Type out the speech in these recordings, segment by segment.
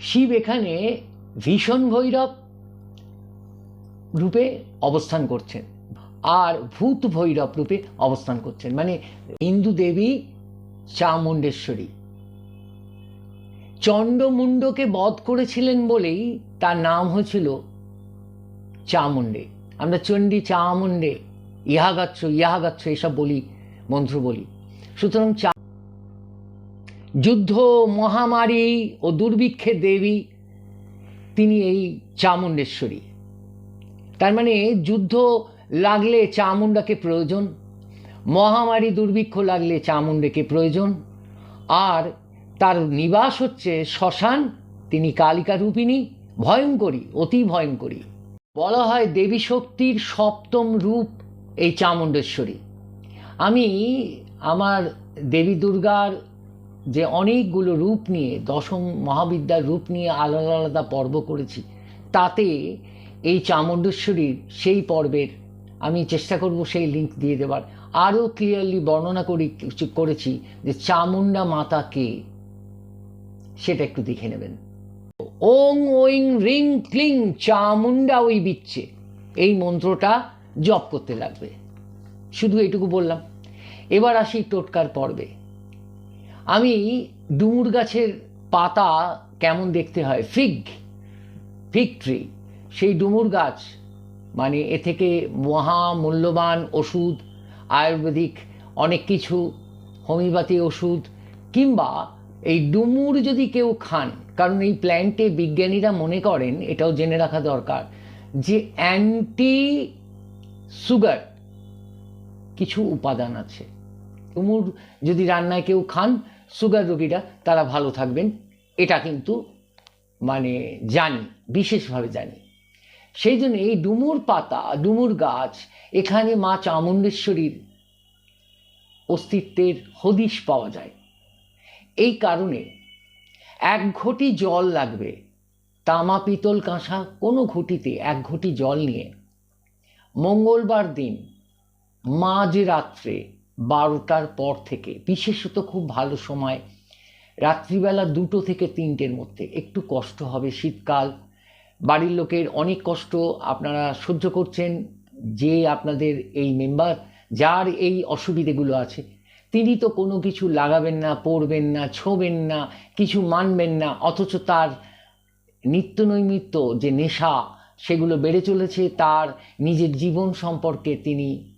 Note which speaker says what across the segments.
Speaker 1: শিব এখানে ভীষণ ভৈরব রূপে অবস্থান করছেন আর ভূত ভৈরব রূপে অবস্থান করছেন। মানে হিন্দু দেবী চামুণ্ডেশ্বরী। চণ্ডমুণ্ডকে বধ করেছিলেন বলেই তার নাম হয়েছিল চামুণ্ডে। আমরা চণ্ডী চামুণ্ডে ইহা গাচ্ছ ইহা গাচ্ছ এসব বলি, মন্ত্র বলি। সুতরাং চা যুদ্ধ, মহামারী ও দুর্ভিক্ষের দেবী, তিনি এই চামুণ্ডেশ্বরী। তার মানে যুদ্ধ লাগলে চামুণ্ডাকে প্রয়োজন, মহামারী, দুর্ভিক্ষ লাগলে চামুণ্ডেকে প্রয়োজন, আর তার নিবাস হচ্ছে শ্মশান, তিনি কালিকা রূপিণী, ভয়ঙ্করী, অতি ভয়ঙ্করী। বলা হয় দেবী শক্তির সপ্তম রূপ এই চামুণ্ডেশ্বরী। আমি আমার দেবী দুর্গার যে অনেকগুলো রূপ নিয়ে, দশম মহাবিদ্যার রূপ নিয়ে আলাদা আলাদা পর্ব করেছি, তাতে এই চামুণ্ডেশ্বরীর সেই পর্বের আমি চেষ্টা করব সেই লিঙ্ক দিয়ে দেবার। আরও ক্লিয়ারলি বর্ণনা করি করেছি যে চামুণ্ডা মাতা কে, সেটা একটু দেখে নেবেন। ওং ওইং রিং ক্লিং চামুণ্ডা ওই বিচ্ছে, এই মন্ত্রটা জপ করতে লাগবে। শুধু এটুকু বললাম। এবার আসি টোটকার পর্বে। আমি ডুমুর গাছের পাতা কেমন দেখতে হয়? Fig fig tree. সেই ডুমুর গাছ মানে এ থেকে মহা মূল্যবান ওষুধ, আয়ুর্বেদিক অনেক কিছু, হোমিওপ্যাথি ওষুধ, কিংবা এই ডুমুর যদি কেউ খান, কারণ এই প্ল্যান্টে বিজ্ঞানীরা মনে করেন, এটাও জেনে রাখা দরকার, যে অ্যান্টি সুগার কিছু উপাদান আছে। ডুমুর যদি রান্নায় কেউ খান সুগার রোগীরা তারা ভালো থাকবেন, এটা কিন্তু মানে জানি, বিশেষভাবে জানি। সেই জন্য এই ডুমুর পাতা, ডুমুর গাছ, এখানে মা চামুণ্ডেশ্বরীর অস্তিত্বের হদিশ পাওয়া যায়। এই কারণে এক ঘটি জল লাগবে, তামা, পিতল, কাঁসা, কোনো ঘটিতে এক ঘটি জল নিয়ে মঙ্গলবার দিন মাঝ রাত্রে বারোটার পর থেকে, বিশেষত খুব ভালো সময়, রাত্রিবেলা দুটো থেকে তিনটের মধ্যে। একটু কষ্ট হবে শীতকাল। বাড়ির লোকের অনেক কষ্ট আপনারা সহ্য করছেন, যে আপনাদের এই মেম্বার যার এই অসুবিধেগুলো আছে। তিনি তো কোনো কিছু লাগাবেন না, পড়বেন না, ছোবেন না, কিছু মানবেন না, অথচ তার নিত্য নৈমিত্য যে নেশা, সেগুলো বেড়ে চলেছে, তার নিজের জীবন সম্পর্কে তিনি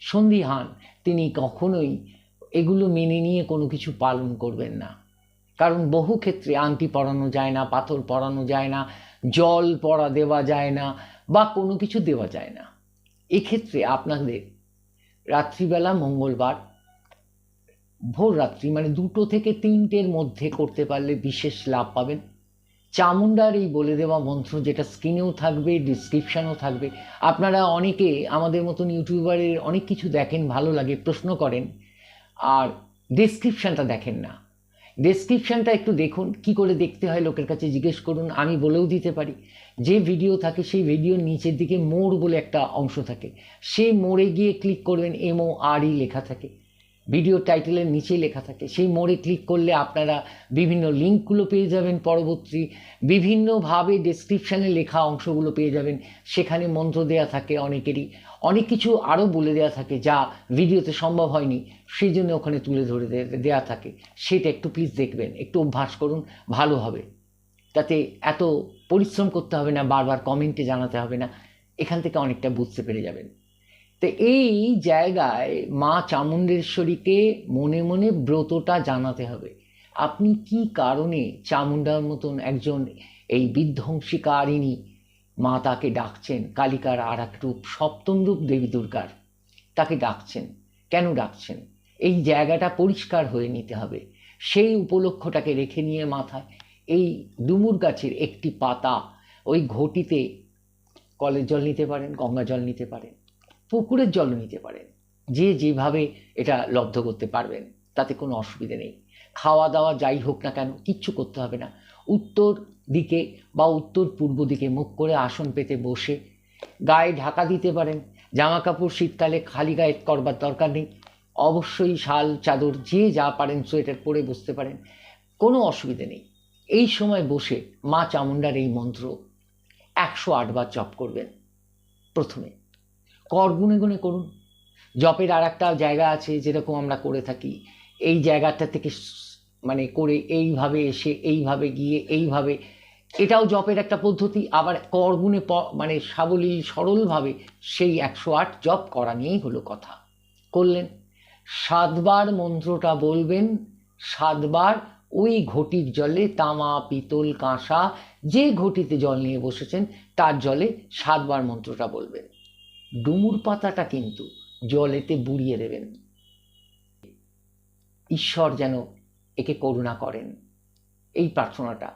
Speaker 1: সন্দিহান। তিনি কখনোই এগুলো মেনে নিয়ে কোনো কিছু পালন করবেন না। কারণ বহু ক্ষেত্রে আংটি পরানো যায় না, পাথর পরানো যায় না, জল পরা দেওয়া যায় না বা কোনো কিছু দেওয়া যায় না। এক্ষেত্রে আপনাদের রাত্রিবেলা মঙ্গলবার ভোর রাত্রি মানে দুটো থেকে তিনটের মধ্যে করতে পারলে বিশেষ লাভ পাবেন। চামুন্ডার এই বলে দেওয়া মন্ত্র যেটা স্ক্রিনেও থাকবে ডিসক্রিপশানেও থাকবে। আপনারা অনেকে আমাদের মতন ইউটিউবারের অনেক কিছু দেখেন, ভালো লাগে, প্রশ্ন করেন, আর ডেসক্রিপশানটা দেখেন না। ডেসক্রিপশানটা একটু দেখুন, কি করে দেখতে হয় লোকের কাছে জিজ্ঞেস করুন, আমি বলেও দিতে পারি। যে ভিডিও থাকে, সেই ভিডিওর নিচের দিকে মোড় বলে একটা অংশ থাকে। সেই মোড়ে গিয়ে ক্লিক করবেন এমও আর ই লেখা থাকে। ভিডিও টাইটেলের নিচেই লেখা থাকে। সেই মোড়ে ক্লিক করলে আপনারা বিভিন্ন লিঙ্কগুলো পেয়ে যাবেন পরবর্তী। বিভিন্নভাবে ডেসক্রিপশানে লেখা অংশগুলো পেয়ে যাবেন। সেখানে মন্ত্র দেয়া থাকে অনেকেরই। অনেক কিছু আরও বলে দেওয়া থাকে যা ভিডিওতে সম্ভব হয়নি। সেই জন্য ওখানে তুলে ধরে দেওয়া থাকে। সেটা একটু প্লিজ দেখবেন। একটু অভ্যাস করুন, ভালো হবে। তাতে এত পরিশ্রম করতে হবে না, বারবার কমেন্টে জানাতে হবে না। এখান থেকে অনেকটা বুঝতে পেরে যাবেন। তো এই জায়গায় মা চামুণ্ডেশ্বরীকে মনে মনে ব্রতটা জানাতে হবে। আপনি কি কারণে চামুণ্ডার মতন একজন এই বিধ্বংসীকারিণী মা তাকে ডাকছেন? কালিকার আর এক রূপ সপ্তম রূপ দেবী দুর্গার তাকে ডাকছেন। কেন ডাকছেন? এই জায়গাটা পরিষ্কার হয়ে নিতে হবে। সেই উপলক্ষটাকে রেখে নিয়ে মাথায় এই ডুমুর গাছের একটি পাতা ওই ঘটিতে কলের জল নিতে পারেন, গঙ্গা জল নিতে পারেন। পুকুরের জলও নিতে পারেন। যে যেভাবে এটা লব্ধ করতে পারবেন, তাতে কোনো অসুবিধে নেই। খাওয়া দাওয়া যাই হোক না কেন, কিচ্ছু করতে হবে না। উত্তর দিকে বা উত্তর পূর্ব দিকে মুখ করে আসন পেতে বসে গায়ে ঢাকা দিতে পারেন। জামা কাপড় শীতকালে খালি গায়ে করবার দরকার নেই। অবশ্যই শাল, চাদর, যে যা পারেন সোয়েটার পরে বসতে পারেন। কোনো অসুবিধে নেই। এই সময় বসে মা চামুণ্ডার এই মন্ত্র একশো আটবার জপ করবেন প্রথমে। কর গুনে গুনে করুন। জপের আর একটা জায়গা আছে যেরকম আমরা করে থাকি। এই জায়গাটা থেকে মানে করে এইভাবে এসে, এইভাবে গিয়ে, এইভাবে। এটাও জপের একটা পদ্ধতি, আবার করগুণে মানে সাবলীল সরলভাবে সেই একশো আট জপ করা নিয়েই হলো কথা। করলেন। সাতবার মন্ত্রটা বলবেন, সাতবার ওই ঘটির জলে তামা, পিতল, কাঁসা, যে ঘটিতে জল নিয়ে বসেছেন, তার জলে সাতবার মন্ত্রটা বলবেন। ডুমুর পাতাটা কিন্তু জলেতে বুড়িয়ে দেবেন। ঈশ্বর যেন একে করুণা করেন। এই প্রার্থনাটা,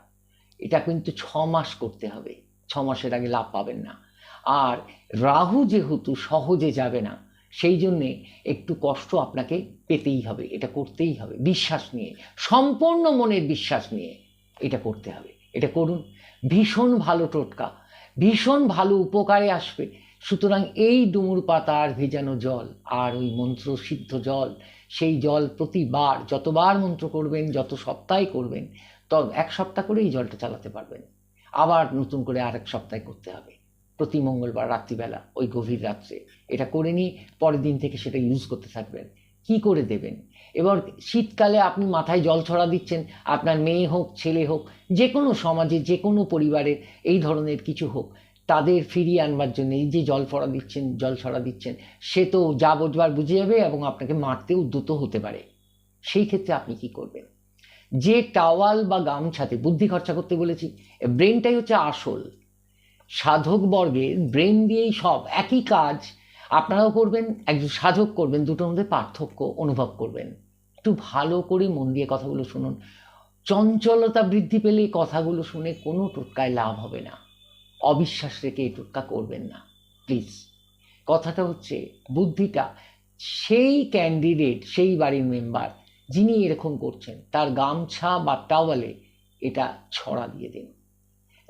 Speaker 1: এটা কিন্তু ছ মাস করতে হবে। ছ মাসের আগে লাভ পাবেন না। আর রাহু যেহেতু সহজে যাবে না, সেই জন্যে একটু কষ্ট আপনাকে পেতেই হবে, এটা করতেই হবে। বিশ্বাস নিয়ে, সম্পূর্ণ মনের বিশ্বাস নিয়ে এটা করতে হবে। এটা করুন। ভীষণ ভালো টোটকা, ভীষণ ভালো উপকারে আসবে। সুতরাং এই ডুমুর পাতার ভেজানো জল আর ওই মন্ত্র সিদ্ধ জল, সেই জল প্রতিবার, যতবার মন্ত্র করবেন, যত সপ্তাহে করবেন তত এক সপ্তাহ করে এই জলটা চালাতে পারবেন। আবার নতুন করে আরেক সপ্তাহে করতে হবে। প্রতি মঙ্গলবার রাত্রিবেলা, ওই গভীর রাত্রে। এটা করে নিয়ে পরের দিন থেকে সেটা ইউজ করতে থাকবেন। কি করে দেবেন? এবার শীতকালে আপনি মাথায় জল ছড়া দিচ্ছেন, আপনার মেয়ে হোক, ছেলে হোক যে কোনো সমাজে যে কোনো পরিবারের, এই ধরনের কিছু হোক তাদের ফিরিয়ে আনবার জন্য, এই যে জল ফড়া দিচ্ছেন, জল ছড়া দিচ্ছেন, সে তো যা বোঝবার বুঝে যাবে এবং আপনাকে মারতে উদ্যত হতে পারে। সেই ক্ষেত্রে আপনি কি করবেন? যে টাওয়াল বা গামছাতে বুদ্ধি খরচা করতে বলেছি ব্রেনটাই হচ্ছে আসল। সাধক বর্গের ব্রেন দিয়েই সব একই কাজ আপনারাও করবেন, একজন সাধক করবেন, দুটোর মধ্যে পার্থক্য অনুভব করবেন। একটু ভালো করে মন দিয়ে কথাগুলো শুনুন। চঞ্চলতা বৃদ্ধি পেলে কথাগুলো শুনে কোনো টোটকায় লাভ হবে না। অবিশ্বাস রেখে টোটকা করবেন না প্লিজ কথাটা হচ্ছে, বুদ্ধিটা সেই ক্যান্ডিডেট সেই বাড়ির মেম্বার যিনি এরকম করছেন, তার গামছা বা টাওয়ালে এটা ছড়া দিয়ে দিন।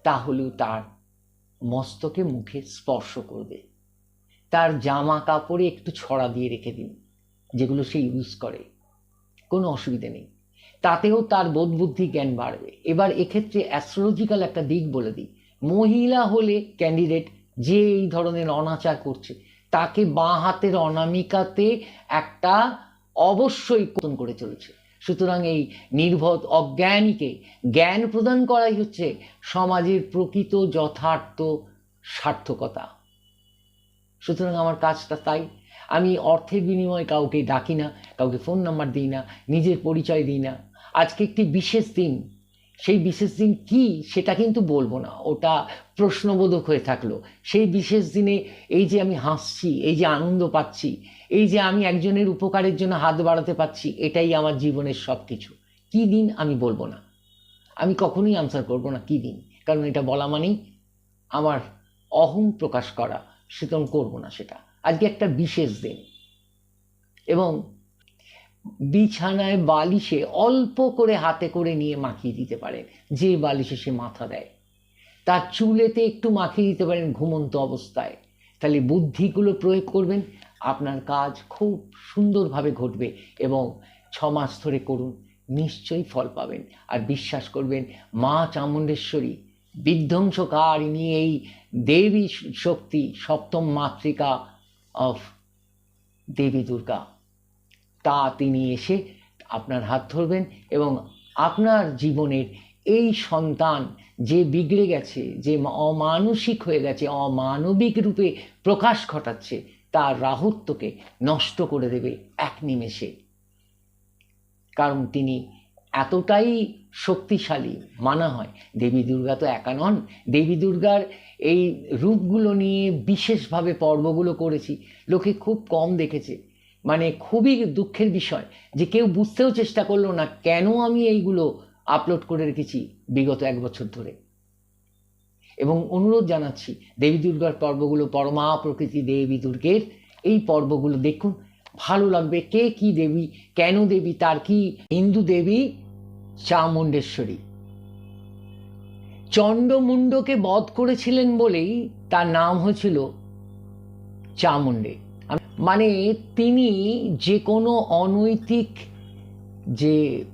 Speaker 1: তাহলেও তার মস্তকে মুখে স্পর্শ করবে। তার জামা কাপড়ে একটু ছড়া দিয়ে রেখে দিন, যেগুলো সে ইউজ করে। কোনো অসুবিধে নেই। তাতেও তার বোধ বুদ্ধি জ্ঞান বাড়বে। এবার এক্ষেত্রে অ্যাস্ট্রোলজিক্যাল একটা দিক বলে দিই। মহিলা হলে ক্যান্ডিডেট যে এই ধরনের অনাচার করছে, তাকে বাঁ হাতের অনামিকাতে একটা অবশ্যই কোন করে চলেছে। সুতরাং এই নির্ভদ অজ্ঞানীকে জ্ঞান প্রদান করাই হচ্ছে সমাজের প্রকৃত যথার্থ সার্থকতা। সুতরাং আমার কাজটা তাই। আমি অর্থের বিনিময়ে কাউকে ডাকি না, কাউকে ফোন নাম্বার দিই না, নিজের পরিচয় দিই না। আজকে একটি বিশেষ দিন। সেই বিশেষ দিন কি সেটা কিন্তু বলব না। ওটা প্রশ্নবোধক হয়ে থাকল। সেই বিশেষ দিনে এই যে আমি হাসছি, এই যে আনন্দ পাচ্ছি, এই যে আমি একজনের উপকারের জন্য হাত বাড়াতে পারছি, এটাই আমার জীবনের সব কিছু কী দিন আমি বলব না। আমি কখনোই আনসার করব না কী দিন। কারণ এটা বলা মানেই আমার অহং প্রকাশ করা। সুতরাং করব না সেটা। আজকে একটা বিশেষ দিন। এবং বিছানায় বালিশে অল্প করে হাতে করে নিয়ে মাখিয়ে দিতে পারেন। যে বালিশে সে মাথা দেয়। তার চুলেতে একটু মাখিয়ে দিতে পারেন ঘুমন্ত অবস্থায়। তাহলে বুদ্ধিগুলো প্রয়োগ করবেন, আপনার কাজ খুব সুন্দরভাবে ঘটবে এবং ছ মাস ধরে করুন, নিশ্চয়ই ফল পাবেন। আর বিশ্বাস করবেন, মা চামুণ্ডেশ্বরী, বিধ্বংসকার বিধ্বংসকারিণী এই দেবী শক্তি সপ্তম মাতৃকা অফ দেবী দুর্গা। তা তিনি এসে আপনার হাত ধরবেন এবং আপনার জীবনের এই সন্তান যে বিগড়ে গেছে, যে অমানসিক হয়ে গেছে, অমানবিক রূপে প্রকাশ ঘটাচ্ছে, তার রাহুত্বকে নষ্ট করে দেবে এক নিমেষে। কারণ তিনি এতটাই শক্তিশালী, মানা হয়। দেবী দুর্গা তো একা নন। দেবী দুর্গার এই রূপগুলো নিয়ে বিশেষভাবে পর্বগুলো করেছি। লোকে খুব কম দেখেছে। মানে খুবই দুঃখের বিষয় যে কেউ বুঝতেও চেষ্টা করল না কেন আমি এইগুলো আপলোড করে রেখেছি বিগত এক বছর ধরে। এবং অনুরোধ জানাচ্ছি দেবী দুর্গার পর্বগুলো পরমা প্রকৃতি দেবী দুর্গের এই পর্বগুলো দেখুন, ভালো লাগবে। কে কি দেবী, কেন দেবী, তার কি হিন্দু দেবী? চামুণ্ডেশ্বরী চণ্ডমুণ্ডকে বধ করেছিলেন বলেই তার নাম হয়েছিল চামুণ্ডে। মানে তিনি যে কোনো অনৈতিক যে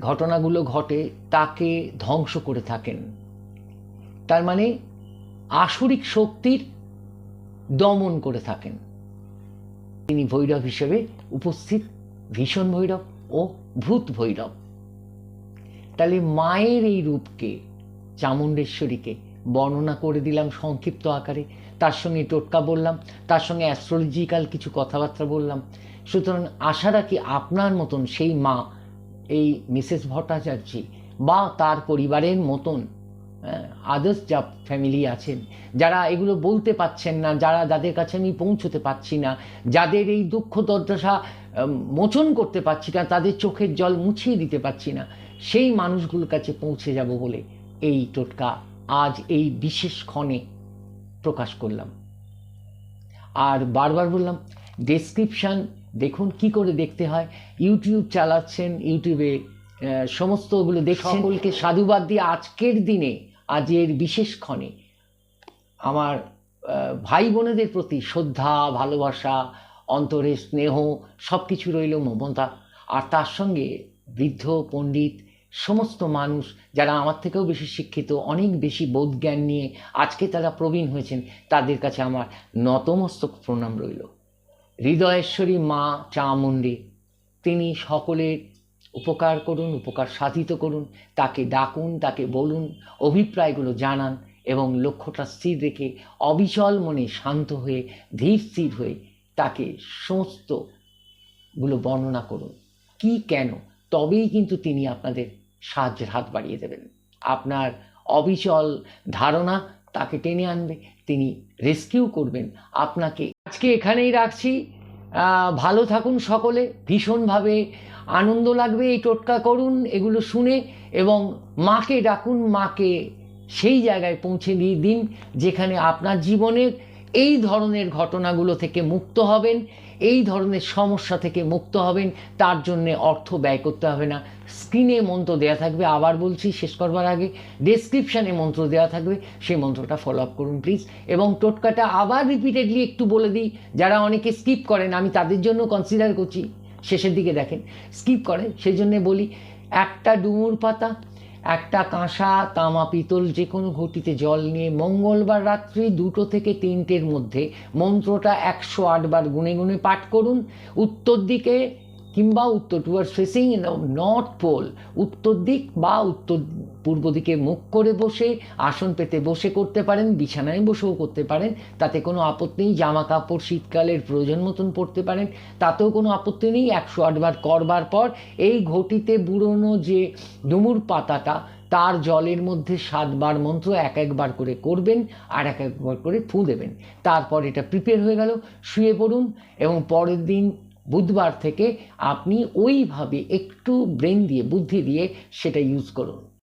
Speaker 1: ঘটনাগুলো ঘটে তাকে ধ্বংস করে থাকেন। তার মানে আসরিক শক্তির দমন করে থাকেন। তিনি ভৈরব হিসেবে উপস্থিত, ভীষণ ভৈরব ও ভূত ভৈরব। তাহলে মায়ের এই রূপকে, চামুণ্ডেশ্বরীকে বর্ণনা করে দিলাম সংক্ষিপ্ত আকারে। তার সঙ্গে টোটকা বললাম, তার সঙ্গে অ্যাস্ট্রোলজিক্যাল কিছু কথাবার্তা বললাম। সুতরাং আশা রাখি আপনার মতন সেই মা, এই মিসেস ভট্টাচার্যি বা তার পরিবারের মতন আদার্স যা ফ্যামিলি আছেন, যারা এগুলো বলতে পাচ্ছেন না, যারা যাদের কাছে আমি পৌঁছতে পারছি না, যাদের এই দুঃখ দুর্দশা মোচন করতে পারছি না, তাদের চোখের জল মুছিয়ে দিতে পারছি না, সেই মানুষগুলোর কাছে পৌঁছে যাব বলে এই টোটকা আজ এই বিশেষ ক্ষণে প্রকাশ করলাম। আর বারবার বললাম ডেসক্রিপশান দেখুন কি করে দেখতে হয়। ইউটিউব চালাচ্ছেন ইউটিউবে আহ, সমস্ত ওগুলো দেখছেন। সকলকে সাধুবাদ দিয়ে আজকের দিনে আজের বিশেষ ক্ষণে আমার ভাই বোনেদের প্রতি শ্রদ্ধা ভালোবাসা অন্তরে স্নেহ সব কিছু রইল মমতা। আর তার সঙ্গে বৃদ্ধ পণ্ডিত সমস্ত মানুষ যারা আমার থেকেও বেশি শিক্ষিত, অনেক বেশি বোধ জ্ঞান নিয়ে আজকে তারা প্রবীণ হয়েছেন, তাদের কাছে আমার নতমস্তক প্রণাম রইল। হৃদয়েশ্বরী মা চামুণ্ডী, তিনি সকলের উপকার করুন, উপকার সাধিত করুন, তাকে ডাকুন, তাকে বলুন, অভিপ্রায়গুলো জানান এবং লক্ষ্যটা স্থির রেখে অবিচল মনে শান্ত হয়ে, ধীর স্থির হয়ে তাকে সমস্তগুলো বর্ণনা করুন। কি কেন? তবেই কিন্তু তিনি আপনাদের সাহায্যের হাত বাড়িয়ে দেবেন। আপনার অবিচল ধারণা তাকে টেনে আনবে, তিনি রেস্কিউ করবেন আপনাকে। আজকে এখানেই রাখছি। ভালো থাকুন সকলে, ভীষণভাবে আনন্দ লাগবে এই টোটকা করুন, এগুলো শুনে এবং মাকে ডাকুন, মাকে সেই জায়গায় পৌঁছে দিয়ে দিন যেখানে আপনার জীবনের এই ধরনের ঘটনাগুলো থেকে মুক্ত হবেন, এই ধরনের সমস্যা থেকে মুক্ত হবেন, তার জন্যে অর্থ ব্যয় করতে হবে না। স্ক্রিনে মন্ত্র দেওয়া থাকবে, আবার বলছি শেষ করবার আগে ডেসক্রিপশানে মন্ত্র দেওয়া থাকবে, সেই মন্ত্রটা ফলো আপ করুন প্লিজ এবং টোটকাটা আবার রিপিটেডলি একটু বলে দিই, যারা অনেকে স্কিপ করেন, আমি তাদের জন্য কনসিডার করছি, শেষের দিকে দেখেন স্কিপ করেন, সেই জন্যে বলি, একটা ডুমুর পাতা একটা কাঁসা, তামা পিতল, যে কোনো ঘটিতে জল নিয়ে মঙ্গলবার রাত্রি দুটো থেকে তিনটের মধ্যে মন্ত্রটা একশো আটবার গুনে গুনে পাঠ করুন। উত্তর দিকে কিংবা উত্তর towards facing in north pole উত্তর দিক বা উত্তর পূর্ব দিকে মুখ করে বসে, আসন পেতে বসে করতে পারেন, বিছানায় বসেও করতে পারেন, তাতে কোনো আপত্তি নেই জামা কাপড় শীতকালের প্রয়োজন মতন পরতে পারেন, তাতেও কোনো আপত্তি নেই, একশো আটবার করবার পর এই ঘটিতে বুড়োনো যে ডুমুর পাতাটা, তার জলের মধ্যে সাতবার মন্ত্র এক একবার করে করবেন, আর এক একবার করে ফু দেবেন। তারপর এটা প্রিপেয়ার হয়ে গেল, শুয়ে পড়ুন এবং পরের দিন বুধবার থেকে আপনি ওইভাবে একটু ব্রেন দিয়ে বুদ্ধি দিয়ে সেটা ইউজ করুন।